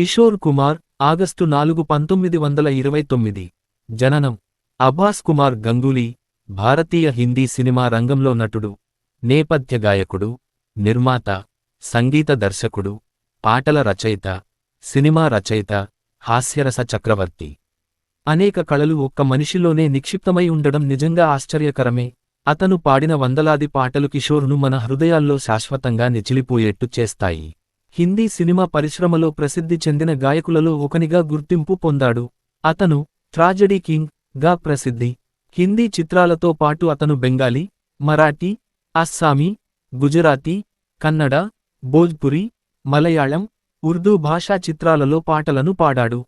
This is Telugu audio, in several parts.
కిషోర్ కుమార్ ఆగస్టు నాలుగు పంతొమ్మిది వందల ఇరవై తొమ్మిది. జననం. అబ్బాస్ కుమార్ గంగూలీ భారతీయ హిందీ సినిమా రంగంలో నటుడు నేపథ్య గాయకుడు నిర్మాత సంగీత దర్శకుడు పాటల రచయిత సినిమా రచయిత హాస్యరస చక్రవర్తి. అనేక కళలు ఒక్క మనిషిలోనే నిక్షిప్తమై ఉండడం నిజంగా ఆశ్చర్యకరమే. అతను పాడిన వందలాది పాటలు కిషోర్ను మన హృదయాల్లో శాశ్వతంగా నిచిలిపోయేట్టు చేస్తాయి. హిందీ సినిమా పరిశ్రమలో ప్రసిద్ధి చెందిన గాయకులలో ఒకనిగా గుర్తింపు పొందాడు. అతను ట్రాజడీ కింగ్గా ప్రసిద్ధి. హిందీ చిత్రాలతో పాటు అతను బెంగాలీ మరాఠీ అస్సామీ గుజరాతీ కన్నడ భోజ్పురి మలయాళం ఉర్దూ భాషా చిత్రాలలో పాటలను పాడాడు.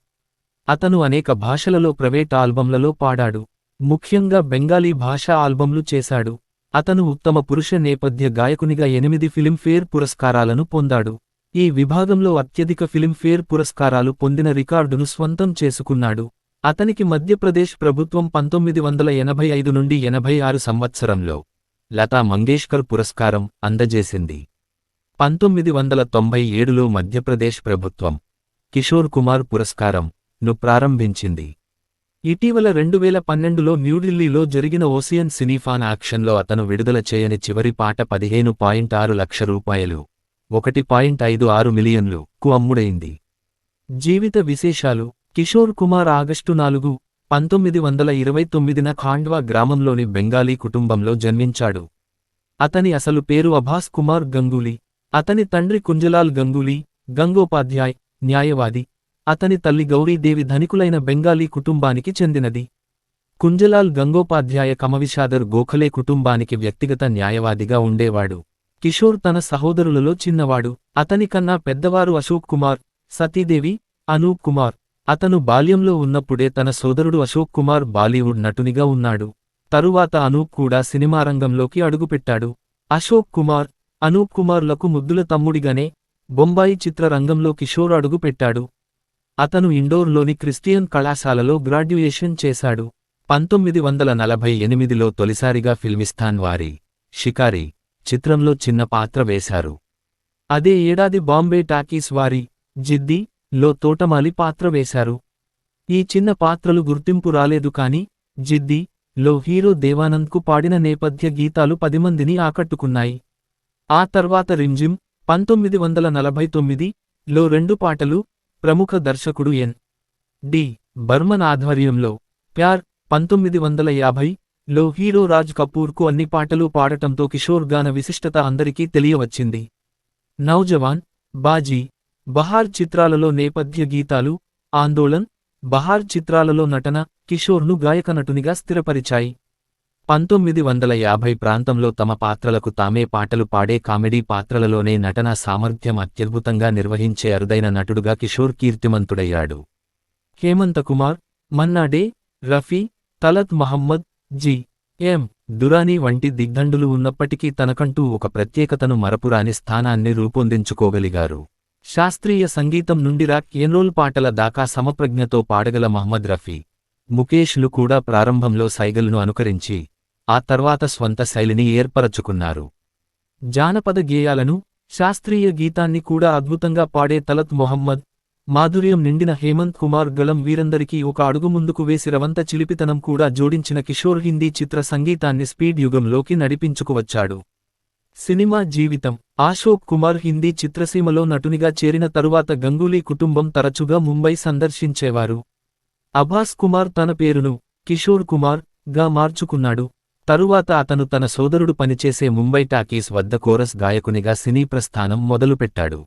అతను అనేక భాషలలో ప్రైవేట్ ఆల్బంలలో పాడాడు. ముఖ్యంగా బెంగాలీ భాషా ఆల్బంలు చేశాడు. అతను ఉత్తమ పురుష నేపథ్య గాయకునిగా ఎనిమిది ఫిలింఫేర్ పురస్కారాలను పొందాడు. ఈ విభాగంలో అత్యధిక ఫిలింఫేర్ పురస్కారాలు పొందిన రికార్డును స్వంతం చేసుకున్నాడు. అతనికి మధ్యప్రదేశ్ ప్రభుత్వం పంతొమ్మిది వందల ఎనభై ఐదు నుండి ఎనభై ఆరు సంవత్సరంలో లతా మంగేష్కర్ పురస్కారం అందజేసింది. పంతొమ్మిది వందల తొంభై ఏడులో మధ్యప్రదేశ్ ప్రభుత్వం కిషోర్ కుమార్ పురస్కారం ను ప్రారంభించింది. ఇటీవల రెండు వేల పన్నెండులో న్యూఢిల్లీలో జరిగిన ఓసియన్ సినీఫాన్ యాక్షన్లో అతను విడుదల చేయని చివరి పాట పదిహేను పాయింట్ ఆరు లక్ష రూపాయలు ఒకటి పాయింట్ ఐదు ఆరు మిలియన్లు కు అమ్ముడైంది. జీవిత విశేషాలు కిషోర్ కుమార్ ఆగస్టు నాలుగు పంతొమ్మిది వందల ఇరవై తొమ్మిదిన ఖాండ్వా గ్రామంలోని బెంగాలీ కుటుంబంలో జన్మించాడు. అతని అసలు పేరు అభాస్ కుమార్ గంగూలీ అతని తండ్రి కుంజలాల్ గంగూలీ గంగోపాధ్యాయ్ న్యాయవాది అతని తల్లి గౌరీదేవి ధనికులైన బెంగాలీ కుటుంబానికి చెందినది. కుంజలాల్ గంగోపాధ్యాయ కమవిషాదర్ గోఖలే కుటుంబానికి వ్యక్తిగత న్యాయవాదిగా ఉండేవాడు. కిషోర్ తన సహోదరులలో చిన్నవాడు. అతని కన్నా పెద్దవారు అశోక్ కుమార్ సతీదేవి అనూప్ కుమార్. అతను బాల్యంలో ఉన్నప్పుడే తన సోదరుడు అశోక్ కుమార్ బాలీవుడ్ నటునిగా ఉన్నాడు. తరువాత అనూప్ కూడా సినిమా రంగంలోకి అడుగుపెట్టాడు. అశోక్ కుమార్ అనూప్ కుమార్లకు ముద్దుల తమ్ముడిగానే బొంబాయి చిత్రరంగంలో కిషోర్ అడుగుపెట్టాడు. అతను ఇండోర్లోని క్రిస్టియన్ కళాశాలలో గ్రాడ్యుయేషన్ చేశాడు. పంతొమ్మిది వందల నలభై ఎనిమిదిలో తొలిసారిగా ఫిల్మిస్తాన్ వారి షికారి చిత్రంలో చిన్న పాత్ర వేశారు. అదే ఏడాది బాంబే టాకీస్ వారి జిద్ది లో తోటమాలి పాత్ర వేశారు. ఈ చిన్న పాత్రలు గుర్తింపు రాలేదు కాని జిద్ది లో హీరో దేవానంద్కు పాడిన నేపథ్య గీతాలు పది మందిని ఆకట్టుకున్నాయి. ఆ తర్వాత రింజిమ్ పంతొమ్మిది వందల నలభై తొమ్మిది లో రెండు పాటలు ప్రముఖ దర్శకుడు ఎన్. డి. బర్మన్ ఆధ్వర్యంలో ప్యార్ పంతొమ్మిది వందల యాభై లో హీరో రాజ్ కపూర్కు అన్ని పాటలు పాడటంతో కిషోర్ గాన విశిష్టత అందరికీ తెలియవచ్చింది. నౌజవాన్ బాజీ బహార్ చిత్రాలలో నేపథ్య గీతాలు ఆందోళన్ బహార్ చిత్రాలలో నటన కిషోర్ను గాయక నటునిగా స్థిరపరిచాయి. పంతొమ్మిది వందల యాభై ప్రాంతంలో తమ పాత్రలకు తామే పాటలు పాడే కామెడీ పాత్రలలోనే నటనా సామర్థ్యం అత్యద్భుతంగా నిర్వహించే అరుదైన నటుడుగా కిషోర్ కీర్తిమంతుడయ్యాడు. హేమంత కుమార్ మన్నాడే రఫీ తలత్ మహమ్మద్ జి. ఎం. దురానీ వంటి దిగ్దండులు ఉన్నప్పటికీ తనకంటూ ఒక ప్రత్యేకతను మరపురాని స్థానాన్ని రూపొందించుకోగలిగారు. శాస్త్రీయ సంగీతం నుండి రాక్ ఎన్రోల్ పాటల దాకా సమప్రజ్ఞతో పాడగల మహమ్మద్ రఫీ ముఖేష్లు కూడా ప్రారంభంలో సైగల్ను అనుకరించి ఆ తర్వాత స్వంత శైలిని ఏర్పరచుకున్నారు. జానపద గేయాలను శాస్త్రీయ గీతాన్ని కూడా అద్భుతంగా పాడే తలత్ మొహమ్మద్ మాధుర్యం నిండిన హేమంత్ కుమార్ గళం వీరందరికీ ఒక అడుగు ముందుకు వేసి రవంత చిలిపితనం కూడా జోడించిన కిషోర్ హిందీ చిత్ర సంగీతాన్ని స్పీడ్ యుగంలోకి నడిపించుకువచ్చాడు సినిమా జీవితం. అశోక్ కుమార్ హిందీ చిత్రసీమలో నటునిగా చేరిన తరువాత గంగూలీ కుటుంబం తరచుగా ముంబై సందర్శించేవారు. అభాస్ కుమార్ తన పేరును కిషోర్ కుమార్గా మార్చుకున్నాడు. తరువాత అతను తన సోదరుడు పనిచేసే ముంబై టాకీస్ వద్ద కోరస్ గాయకునిగా సినీ ప్రస్థానం మొదలుపెట్టాడు.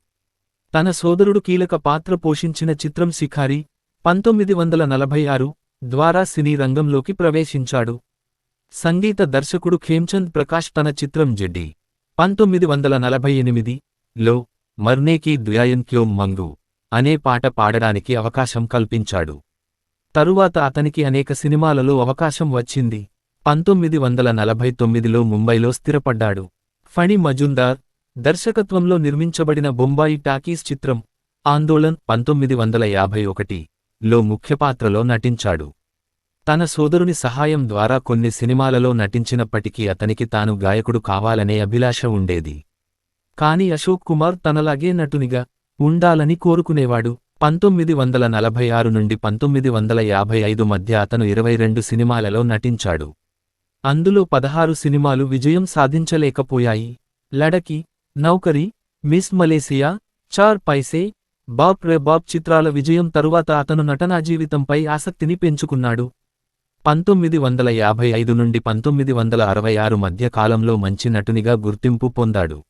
తన సోదరుడు కీలక పాత్ర పోషించిన చిత్రం శిఖారి పంతొమ్మిది వందల నలభై ఆరు ద్వారా సినీ రంగంలోకి ప్రవేశించాడు. సంగీత దర్శకుడు ఖేమ్చంద్ ప్రకాష్ తన చిత్రం జడ్డి. పంతొమ్మిది వందల నలభై ఎనిమిది లో మర్నేకి ద్వయాయన్ క్యోమ్ మంగు అనే పాట పాడడానికి అవకాశం కల్పించాడు. తరువాత అతనికి అనేక సినిమాలలో అవకాశం వచ్చింది. పంతొమ్మిది వందల నలభై తొమ్మిదిలో ముంబైలో స్థిరపడ్డాడు. ఫణి మజుందార్ దర్శకత్వంలో నిర్మించబడిన బొంబాయి టాకీస్ చిత్రం ఆందోళన్ పంతొమ్మిది వందల యాభై ఒకటి లో ముఖ్యపాత్రలో నటించాడు. తన సోదరుని సహాయం ద్వారా కొన్ని సినిమాలలో నటించినప్పటికీ అతనికి తాను గాయకుడు కావాలనే అభిలాష ఉండేది. కాని అశోక్ కుమార్ తనలాగే నటునిగా ఉండాలని కోరుకునేవాడు. పంతొమ్మిది వందల నలభై ఆరు నుండి పంతొమ్మిది వందల యాభై ఐదు మధ్య అతను ఇరవై రెండు సినిమాలలో నటించాడు. అందులో పదహారు సినిమాలు విజయం సాధించలేకపోయాయి. లడకి నౌకరి మిస్ మలేసియా చార్ పైసే బాప్ రే బాప్ చిత్రాల విజయం తరువాత అతను నటనా జీవితంపై ఆసక్తిని పెంచుకున్నాడు. పంతొమ్మిది వందల యాభై ఐదు నుండి పంతొమ్మిది వందల అరవై ఆరు మధ్య కాలంలో మంచి నటునిగా గుర్తింపు పొందాడు.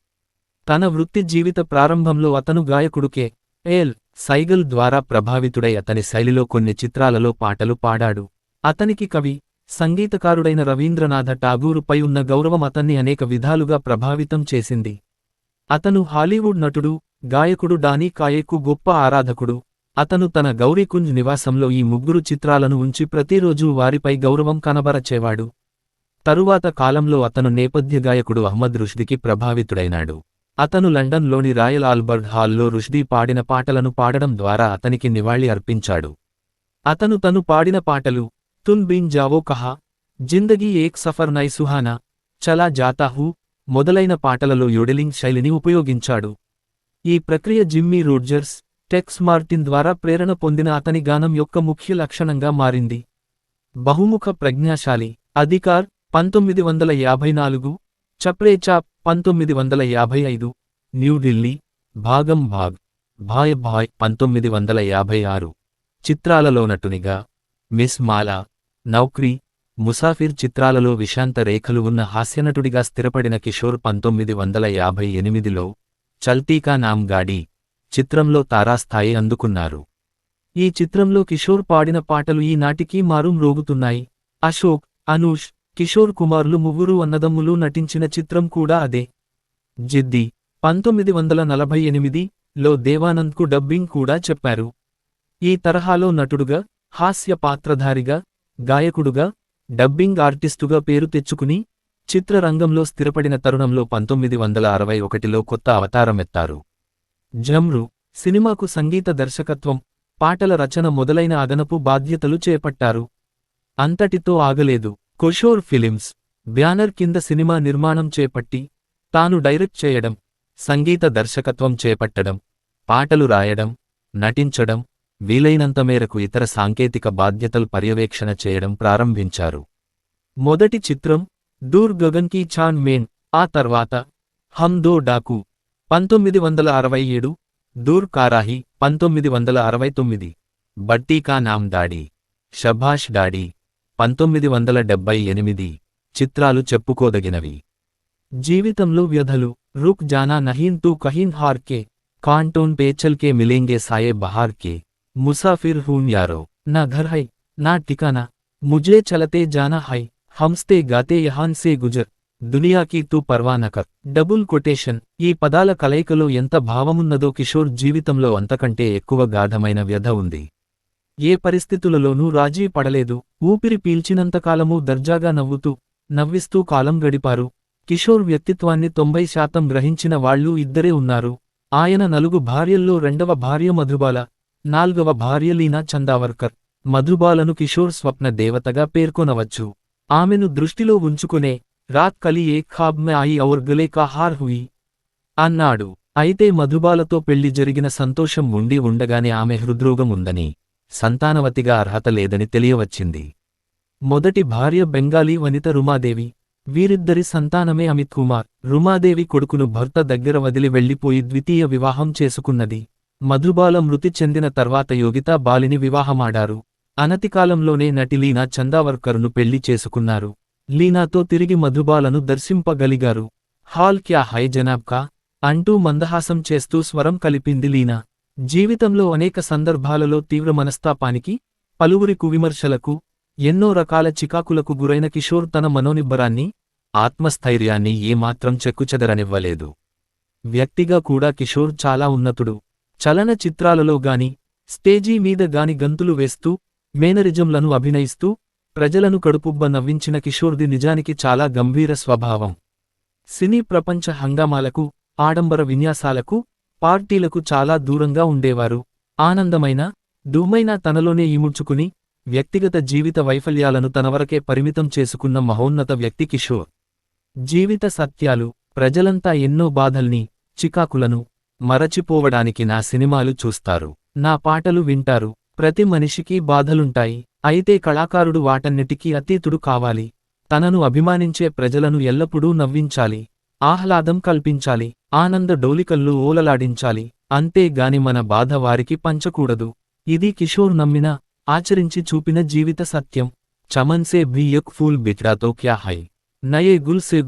తన వృత్తి జీవిత ప్రారంభంలో అతను గాయకుడుకే ఏల్ సైగల్ ద్వారా ప్రభావితుడై అతని శైలిలో కొన్ని చిత్రాలలో పాటలు పాడాడు. అతనికి కవి సంగీతకారుడైన రవీంద్రనాథ ఠాగూరుపై ఉన్న గౌరవం అతన్ని అనేక విధాలుగా ప్రభావితం చేసింది. అతను హాలీవుడ్ నటుడు గాయకుడు డానీ కాయేకు గొప్ప ఆరాధకుడు. అతను తన గౌరీకుంజ్ నివాసంలో ఈ ముగ్గురు చిత్రాలను ఉంచి ప్రతిరోజూ వారిపై గౌరవం కనబరచేవాడు. తరువాత కాలంలో అతను నేపథ్య గాయకుడు అహ్మద్ రుష్దీకి ప్రభావితుడైనాడు. అతను లండన్లోని రాయల్ ఆల్బర్ట్ హాల్లో రుష్దీ పాడిన పాటలను పాడడం ద్వారా అతనికి నివాళి అర్పించాడు. అతను తను పాడిన పాటలు తున్ బిన్ జావో కహా జిందగీ ఏక్ సఫర్ నై సుహానా చలా జాతా హూ మొదలైన పాటలలో యోడెలింగ్ శైలిని ఉపయోగించాడు. ఈ ప్రక్రియ జిమ్మీ రూడ్జర్స్ టెక్స్ మార్టిన్ ద్వారా ప్రేరణ పొందిన అతని గానం యొక్క ముఖ్య లక్షణంగా మారింది. బహుముఖ ప్రజ్ఞాశాలి అధికార్ పంతొమ్మిది వందల యాభై నాలుగు చప్రే చాప్ పంతొమ్మిది వందల యాభై ఐదు న్యూఢిల్లీ భాగం భాగ్ భాయ్ భాయ్ పంతొమ్మిది వందల యాభై ఆరు చిత్రాలలో నటునిగా మిస్ మాలా నౌక్రీ ముసాఫిర్ చిత్రాలలో విశాంత రేఖలు ఉన్న హాస్యనటుడిగా స్థిరపడిన కిషోర్ పంతొమ్మిది వందల యాభై ఎనిమిదిలో చల్తీకా నామ్ గాడి చిత్రంలో తారాస్థాయి అందుకున్నారు. ఈ చిత్రంలో కిషోర్ పాడిన పాటలు ఈనాటికీ మారుం రోగుతున్నాయి అశోక్ అనూష్ కిషోర్ కుమార్లు ముగ్గురు అన్నదమ్ములు నటించిన చిత్రం కూడా అదే. జిద్ది పంతొమ్మిది వందల నలభై ఎనిమిదిలో దేవానంద్కు డబ్బింగ్ కూడా చెప్పారు. ఈ తరహాలో నటుడుగా హాస్య పాత్రధారిగా గాయకుడుగా డబ్బింగ్ ఆర్టిస్టుగా పేరు తెచ్చుకుని చిత్రరంగంలో స్థిరపడిన తరుణంలో పంతొమ్మిది వందల అరవై ఒకటిలో కొత్త అవతారమెత్తారు జమ్రు సినిమాకు సంగీత దర్శకత్వం పాటల రచన మొదలైన అదనపు బాధ్యతలు చేపట్టారు. అంతటితో ఆగలేదు. కొషోర్ ఫిలిమ్స్ బ్యానర్ కింద సినిమా నిర్మాణం చేపట్టి తాను డైరెక్ట్ చేయడం సంగీత దర్శకత్వం చేపట్టడం పాటలు రాయడం నటించడం వీలైనంత మేరకు ఇతర సాంకేతిక బాధ్యతలు పర్యవేక్షణ చేయడం ప్రారంభించారు. మొదటి చిత్రం దూర్ గగన్ కీ ఛాన్ మేన్ ఆ తర్వాత హమ్ దో డాకు పంతొమ్మిది వందల అరవై ఏడు దూర్ కారాహి పంతొమ్మిది వందల అరవై తొమ్మిది బట్టీ కా నామ్ దాడి షభాష్ డాడీ పంతొమ్మిది వందల డెబ్బై ఎనిమిది చిత్రాలు చెప్పుకోదగినవి. జీవితంలో వ్యధలు రుక్ జానా నహీన్ తూ కహీన్ హార్ కే కాంటోన్ పేచల్ కే మిలేంగే సాయే బహార్ ముసాఫిర్ హూన్ యారో. నా ఘర్ హై నా టికానా ముజే చలతే జానా హై హంస్తే గాతే యహాన్ సే గుజర్. దునియాకి తూ పర్వానకర్ డబుల్ కొటేషన్ ఈ పదాల కలయికలో ఎంత భావమున్నదో కిషోర్ జీవితంలో అంతకంటే ఎక్కువ గాఢమైన వ్యధ ఉంది. ఏ పరిస్థితులలోనూ రాజీ పడలేదు. ఊపిరి పీల్చినంతకాలమూ దర్జాగా నవ్వుతూ నవ్విస్తూ కాలం గడిపారు. కిషోర్ వ్యక్తిత్వాన్ని తొంభై శాతం గ్రహించిన వాళ్ళూ ఇద్దరే ఉన్నారు. ఆయన నలుగు భార్యల్లో రెండవ భార్య మధుబాల నాల్గవ భార్య లీనా చందావర్కర్. మధుబాలను కిషోర్ స్వప్న దేవతగా పేర్కొనవచ్చు. ఆమెను దృష్టిలో ఉంచుకునే రాత్ కలి ఏ ఖాబ్ మే ఆయి ఔర్ గలే కా హార్ హుయి అన్నాడు. అయితే మధుబాలతో పెళ్ళి జరిగిన సంతోషం ఉండి ఉండగానే ఆమె హృద్రోగం ఉందని సంతానవతిగా అర్హత లేదని తెలియవచ్చింది. మొదటి భార్య బెంగాలీ వనిత రుమాదేవి. వీరిద్దరి సంతానమే అమిత్ కుమార్. రుమాదేవి కొడుకును భర్త దగ్గర వదిలి వెళ్ళిపోయి ద్వితీయ వివాహం చేసుకున్నది. మధుబాల మృతి చెందిన తర్వాత యోగిత బాలిని వివాహమాడారు. అనతికాలంలోనే నటి లీనా చందావర్కర్ను పెళ్ళి చేసుకున్నారు. లీనాతో తిరిగి మధుబాలను దర్శింపగలిగారు. హాల్ క్యా హై జనాబ్కా అంటూ మందహాసం చేస్తూ స్వరం కలిపింది లీనా. జీవితంలో అనేక సందర్భాలలో తీవ్ర మనస్తాపానికి పలువురి కువిమర్శలకు ఎన్నో రకాల చికాకులకు గురైన కిషోర్ తన మనోనిబ్బరాన్ని ఆత్మస్థైర్యాన్ని ఏమాత్రం చెక్కుచెదరనివ్వలేదు. వ్యక్తిగా కూడా కిషోర్ చాలా ఉన్నతుడు. చలనచిత్రాలలో గాని స్టేజీ మీద గాని గంతులు వేస్తూ మేనరిజంలను అభినయిస్తూ ప్రజలను కడుపుబ్బ నవ్వించిన కిషోర్ది నిజానికి చాలా గంభీర స్వభావం. సినీ ప్రపంచ హంగామాలకు ఆడంబర విన్యాసాలకు పార్టీలకు చాలా దూరంగా ఉండేవారు. ఆనందమైన దుమ్మైన తనలోనే ఈముడ్చుకుని వ్యక్తిగత జీవిత వైఫల్యాలను తనవరకే పరిమితం చేసుకున్న మహోన్నత వ్యక్తి కిషోర్. జీవిత సత్యాలు ప్రజలంతా ఎన్నో బాధల్ని చికాకులను మరచిపోవడానికి నా సినిమాలు చూస్తారు. నా పాటలు వింటారు. ప్రతి మనిషికి బాధలుంటాయి. అయితే కళాకారుడు వాటన్నిటికీ అతీతుడు కావాలి. తనను అభిమానించే ప్రజలను ఎల్లప్పుడూ నవ్వించాలి. ఆహ్లాదం కల్పించాలి. ఆనంద డోలికల్లు ఓలలాడించాలి. అంతేగాని మన బాధ వారికి పంచకూడదు. ఇది కిషోర్ నమ్మిన ఆచరించి చూపిన జీవిత సత్యం. చమన్ సే భీ యక్ ఫూల్ బిట్రాతో క్యా హై? నయే గుల్ సే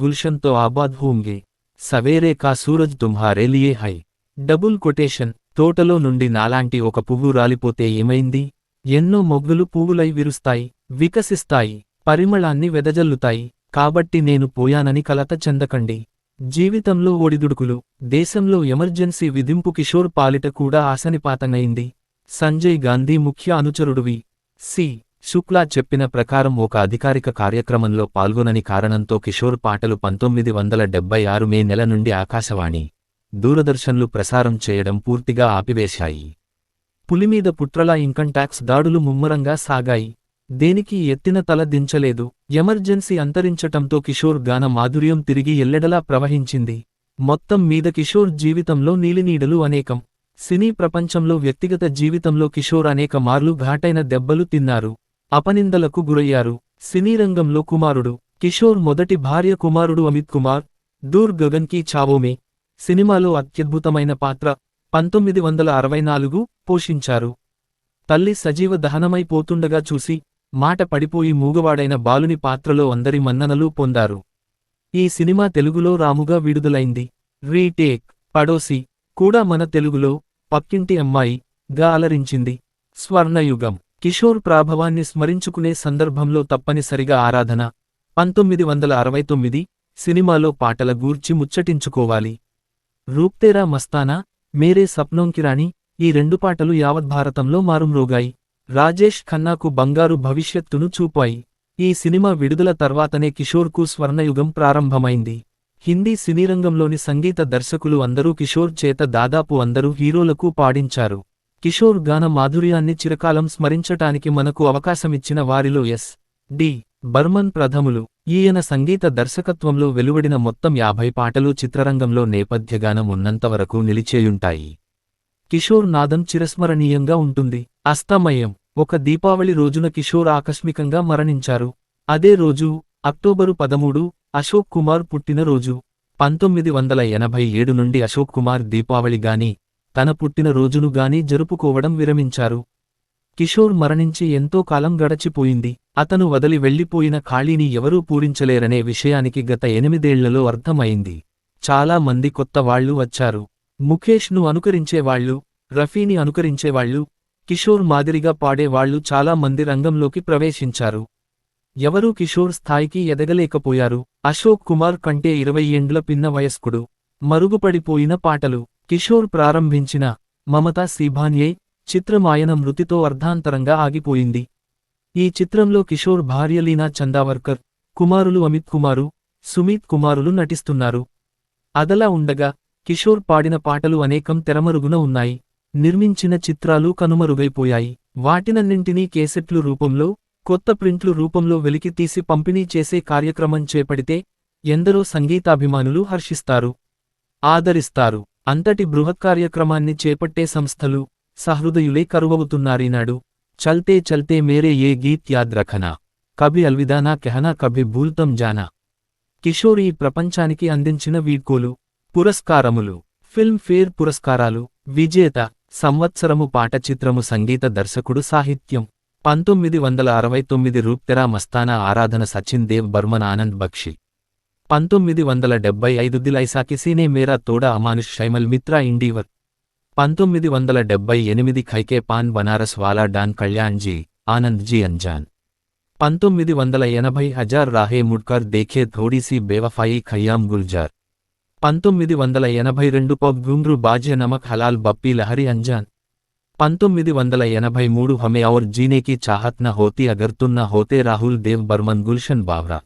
ఆబాద్ హోంగే. సవేరే కా సూరజ్ తుమ్హారే లియే హై? డబుల్ కొటేషన్ తోటలో నుండి నాలాంటి ఒక పువ్వు రాలిపోతే ఏమైంది? ఎన్నో మొగ్గులు పువ్వులై విరుస్తాయి వికసిస్తాయి పరిమళాన్ని వెదజల్లుతాయి. కాబట్టి నేను పోయానని కలత చెందకండి. జీవితంలో ఒడిదుడుకులు దేశంలో ఎమర్జెన్సీ విధింపు కిషోర్ పాలిట కూడా ఆశనిపాతనైంది సంజయ్ గాంధీ ముఖ్య అనుచరుడువి. సి. శుక్లా చెప్పిన ప్రకారం ఒక అధికారిక కార్యక్రమంలో పాల్గొనని కారణంతో కిషోర్ పాటలు పంతొమ్మిది వందల డెబ్బై ఆరు మే నెల నుండి ఆకాశవాణి దూరదర్శన్లు ప్రసారం చేయడం పూర్తిగా ఆపివేశాయి. పులిమీద పుట్రల ఇన్కంటాక్స్ దాడులు ముమ్మరంగా సాగాయి. దేనికి ఎత్తిన తల దించలేదు. ఎమర్జెన్సీ అంతరించటంతో కిషోర్ గాన మాధుర్యం తిరిగి ఎల్లెడలా ప్రవహించింది. మొత్తం మీద కిషోర్ జీవితంలో నీలినీడలు అనేకం. సినీ ప్రపంచంలో వ్యక్తిగత జీవితంలో కిషోర్ అనేక మార్లు ఘాటైన దెబ్బలు తిన్నారు. అపనిందలకు గురయ్యారు. సినీ రంగంలో కుమారుడు. కిషోర్ మొదటి భార్య కుమారుడు అమిత్ కుమార్ దూర్ గగన్ కీ చావోమే. సినిమాలో అత్యద్భుతమైన పాత్ర పంతొమ్మిది వందల అరవై నాలుగు పోషించారు. తల్లి సజీవ దహనమైపోతుండగా చూసి మాట పడిపోయి మూగవాడైన బాలుని పాత్రలో అందరి మన్ననలు పొందారు. ఈ సినిమా తెలుగులో రాముగా విడుదలైంది. రీటేక్ పడోసి కూడా మన తెలుగులో పక్కింటి అమ్మాయి గా అలరించింది. స్వర్ణయుగం కిషోర్ ప్రాభవాన్ని స్మరించుకునే సందర్భంలో తప్పనిసరిగా ఆరాధన. పంతొమ్మిది వందల అరవై తొమ్మిది సినిమాలో పాటల గూర్చి ముచ్చటించుకోవాలి. రూప్తేరా మస్తానా మేరే సప్నోంకి రాణి ఈ రెండు పాటలు యావత్ భారతంలో మారుమ్రోగాయి. రాజేష్ ఖన్నాకు బంగారు భవిష్యత్తును చూపాయి. ఈ సినిమా విడుదల తర్వాతనే కిషోర్కు స్వర్ణయుగం ప్రారంభమైంది. హిందీ సినీరంగంలోని సంగీత దర్శకులు అందరూ కిషోర్ చేత దాదాపు అందరూ హీరోలకు పాడించారు. కిషోర్ గాన మాధుర్యాన్ని చిరకాలం స్మరించటానికి మనకు అవకాశమిచ్చిన వారిలో ఎస్. డి. బర్మన్ ప్రథములు. ఈయన సంగీత దర్శకత్వంలో వెలువడిన మొత్తం యాభై పాటలు చిత్రరంగంలో నేపథ్యగానం ఉన్నంతవరకు నిలిచేయుంటాయి. కిషోర్ నాదం చిరస్మరణీయంగా ఉంటుంది. అస్తమయం. ఒక దీపావళి రోజున కిషోర్ ఆకస్మికంగా మరణించారు. అదే రోజు అక్టోబరు పదమూడు అశోక్ కుమార్ పుట్టినరోజు. పంతొమ్మిది వందల ఎనభై ఏడు నుండి అశోక్ కుమార్ దీపావళి గాని తన పుట్టినరోజును గాని జరుపుకోవడం విరమించారు. కిషోర్ మరణించి ఎంతో కాలం గడచిపోయింది. అతను వదిలి వెళ్ళిపోయిన ఖాళీని ఎవరూ పూరించలేరనే విషయానికి గత ఎనిమిదేళ్ళలో అర్థమైంది. చాలా మంది కొత్త వాళ్ళు వచ్చారు. ముఖేష్ను అనుకరించేవాళ్ళు రఫీని అనుకరించేవాళ్ళు కిషోర్ మాదిరిగా పాడేవాళ్ళు చాలా మంది రంగంలోకి ప్రవేశించారు. ఎవరూ కిషోర్ స్థాయికి ఎదగలేకపోయారు. అశోక్ కుమార్ కంటే ఇరవై ఏండ్ల పిన్న వయస్కుడు. మరుగుపడిపోయిన పాటలు. కిషోర్ ప్రారంభించిన మమతా సీభాన్యే చిత్రం ఆయన మృతితో అర్ధాంతరంగా ఆగిపోయింది. ఈ చిత్రంలో కిషోర్ భార్య లీనా చందావర్కర్ కుమారులు అమిత్ కుమారు సుమీత్ కుమారులు నటిస్తున్నారు. అదలా ఉండగా కిషోర్ పాడిన పాటలు అనేకం తెరమరుగున ఉన్నాయి. నిర్మించిన చిత్రాలు కనుమరుగైపోయాయి. వాటినన్నింటినీ కేసెట్లు రూపంలో కొత్త ప్రింట్లు రూపంలో వెలికి తీసి పంపిణీ చేసే కార్యక్రమం చేపడితే ఎందరో సంగీతాభిమానులు హర్షిస్తారు ఆదరిస్తారు. అంతటి బృహత్ కార్యక్రమాన్ని చేపట్టే సంస్థలు సహృదయులే కరువవుతున్నారీనాడు. చల్తే చల్తే మేరే ఏ గీత్ యాద్ రఖనా. కభి అల్విదానా కెహనా కభి భూల్తం జానా. కిషోర్ ఈ ప్రపంచానికి అందించిన వీడ్కోలు పురస్కారములు. ఫిల్మ్ ఫేర్ పురస్కారాలు విజేత సంవత్సరము పాట చిత్రము సంగీత దర్శకుడు సాహిత్యం. పంతొమ్మిది వందల అరవై తొమ్మిది రూప్తెరా మస్తానా ఆరాధన సచిన్ దేవ్ బర్మన్ ఆనంద్ బక్షి. పంతొమ్మిది వందల డెబ్బై ఐదు దిలైసాకి సీనే మేరా తోడా అమానుష్ షైమల్ మిత్రా ఇండీవర్. పంతొమ్మిది వందల డెబ్బై ఎనిమిది ఖైకే పాన్ బనారస్ వాలా డాన్ కళ్యాణ్జీ ఆనంద్ జీ అంజాన్. పంతొమ్మిది వందల ఎనభై హజార్ రాహే ముడ్కర్ దేఖే థోడీసీ బేవఫాయి ఖయ్యాం గుల్జార్. పంతొమ్మిది వందల ఎనభై రెండు పబ్ గుంగ్రు బాజే నమక్ హలాల్ బప్పీ లహరి అంజాన్. పంతొమ్మిది వందల ఎనభై మూడు హమే ఔర్ జీనేకి చాహత్ న హోతీ అగర్తున్న హోతే రాహుల్ దేవ్ బర్మన్ గుల్షన్ బావ్రా.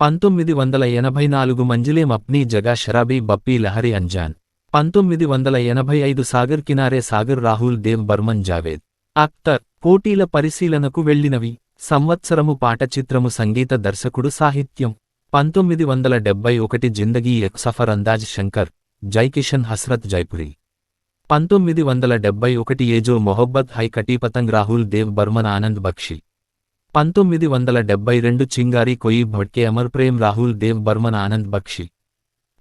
పంతొమ్మిది వందల ఎనభై నాలుగు మంజిలేం అప్నీ జగా షరాబీ బప్పీ లహరి అంజాన్. పంతొమ్మిది వందల ఎనభై ఐదు సాగర్ కినారే సాగర్ రాహుల్ దేవ్ బర్మన్ జావేద్. అక్తర్ పోటీల పరిశీలనకు వెళ్ళినవి సంవత్సరము పాట చిత్రము సంగీత దర్శకుడు సాహిత్యం. పంతొమ్మిది వందల డెబ్బై ఒకటి జిందగీ ఎక్ సఫర్ అందాజ్ శంకర్ జైకిషన్ హస్రత్ జైపురి. పంతొమ్మిది వందల డెబ్బై ఒకటి ఏజో మొహబ్బత్ హై కటీపతంగ్ రాహుల్ దేవ్ బర్మన్ ఆనంద్ బక్షి. పంతొమ్మిది వందల డెబ్బై రెండు చింగారి కొయి భట్కే అమర్ ప్రేమ్ రాహుల్ దేవ్ బర్మన్ ఆనంద్ బక్షి.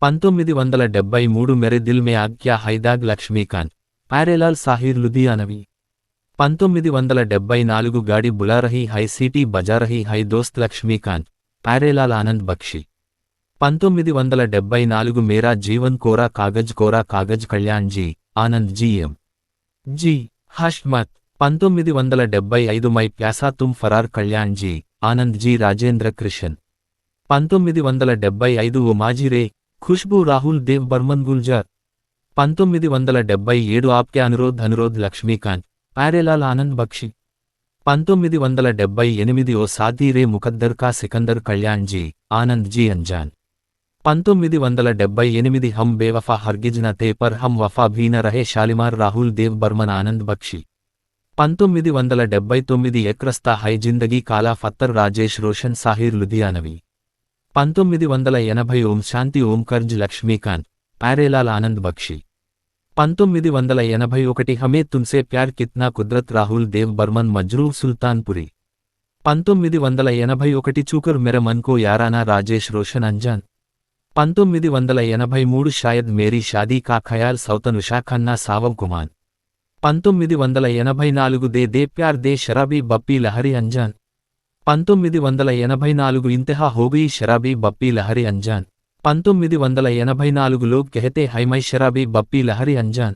పంతొమ్మిది వందల డెబ్బై మూడు మెరె దిల్ మే ఆగ్యా హైదాగ్ లక్ష్మీకాంత్ ప్యారేలాల్ సాహిర్ లుధియానవి పంతొమ్మిది వందల డెబ్బై నాలుగు గాడి బులారహి హై సిటీ బజారహి హై దోస్త్ లక్ష్మీకాంత్ ప్యారేలాల్ ఆనంద్ బక్షి. పంతొమ్మిది వందల డెబ్బై నాలుగు మేరా జీవన్ కోరా కాగజ్ కోరా కాగజ్ కళ్యాణ్ జీ ఆనంద్ జీఎం జీ హష్మత్ పంతొమ్మిది వందల డెబ్బై ఐదు మై ప్యాసా తుమ్ ఫరార్ కళ్యాణ్ జీ ఆనంద్ జీ రాజేంద్ర కృషన్. పంతొమ్మిది వందల డెబ్బై ఐదు ఓ ఖుష్బూ రాహుల్ దేవ్ బర్మన్ గుల్జార్. పంతొమ్మిది వందల డెబ్బై ఏడు ఆప్కే అనురోధ్ అనురోధ్ లక్ష్మీకాంత్ ప్యారేలాల్ ఆనంద్ బక్షి. పంతొమ్మిది వందల డెబ్బై ఎనిమిది ఓ సాదీరే ముఖద్దర్ కా సికందర్ కళ్యాణ్జీ ఆనంద్ జీ అంజాన్. పంతొమ్మిది వందల డెబ్బై ఎనిమిది హమ్ బేవఫా హర్గిజ్న తేపర్ తే హమ్ వఫా భీన రహే షాలిమార్ రాహుల్ దేవ్ బర్మన్ ఆనంద్ బక్షి. పంతొమ్మిది వందల డెబ్బై తొమ్మిది ఎక్రస్తా హై జిందగీ కాలా ఫత్తర్ రాజేష్ రోషన్ సాహిర్ లుధియానవి. పంతొమ్మిది వందల ఎనభై ఓం శాంతి ఓంకర్జ్ లక్ష్మీకాంత్ ప్యారేలాల్ ఆనంద్ బక్షి. పంతొమ్మిది వందల ఎనభై ఒకటి హమే తుమ్సే ప్యార్ కిత్నా కుద్రత్ రాహుల్ దేవ్ బర్మన్ మజ్రూ సుల్తాన్పురి పంతొమ్మిది వందల ఎనభై ఒకటి చూకర్ మెర మన్కో యారానా రాజేష్ రోషన్ అంజాన్. పంతొమ్మిది వందల ఎనభై మూడు షాయద్ మేరీ షాదీ కా ఖయాల్ సౌతన్ ఉషాఖన్నా సావం కుమాన్. పంతొమ్మిది వందల ఎనభై నాలుగు they they Pyaar they Sharabi Bappi Lahiri Anjaan. పంతొమ్మిది వందల ఎనభై నాలుగు ఇంతెహా హోబీ షరాబీ బప్పీ లహరి అంజాన్. పంతొమ్మిది వందల ఎనభై నాలుగులో కెహతే హైమై షరాబీ బప్పీ లహరి అంజాన్.